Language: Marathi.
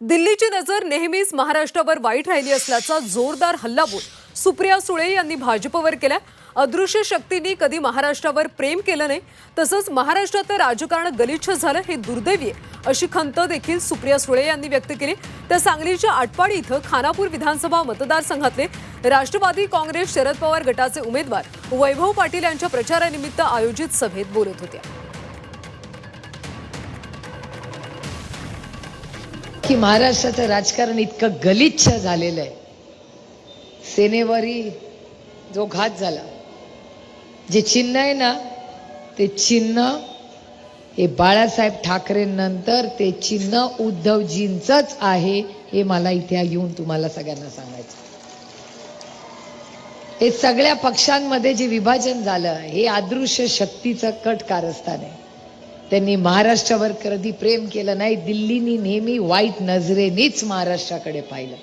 दिल्लीची नजर नेहमीच महाराष्ट्रावर वाईट राहिली असल्याचा जोरदार हल्लाबोल सुप्रिया सुळे यांनी भाजपवर केला अदृश्य शक्तींनी कधी महाराष्ट्रावर प्रेम केलं नाही तसंच महाराष्ट्रातलं राजकारण गलिच्छ झालं हे दुर्दैवी आहे अशी खंत देखील सुप्रिया सुळे यांनी व्यक्त केली. तर सांगलीच्या आटपाडी इथं खानापूर विधानसभा मतदारसंघातले राष्ट्रवादी काँग्रेस शरद पवार गटाचे उमेदवार वैभव पाटील यांच्या प्रचारानिमित्त आयोजित सभेत बोलत होत्या की महाराष्ट्राचं राजकारण इतकं गलिच्छ झालेलं आहे. सेनेवरही जो घात झाला जे चिन्ह आहे ना ते चिन्ह हे बाळासाहेब ठाकरेंनंतर ते चिन्ह उद्धवजींचंच आहे हे मला इथे येऊन तुम्हाला सगळ्यांना सांगायचं हे सगळ्या पक्षांमध्ये जे विभाजन झालं हे अदृश्य शक्तीचं कट कारस्थान आहे. त्यांनी महाराष्ट्रावर कधी प्रेम केलं नाही दिल्लीनी नेहमी वाईट नजरेनेच महाराष्ट्राकडे पाहिलं.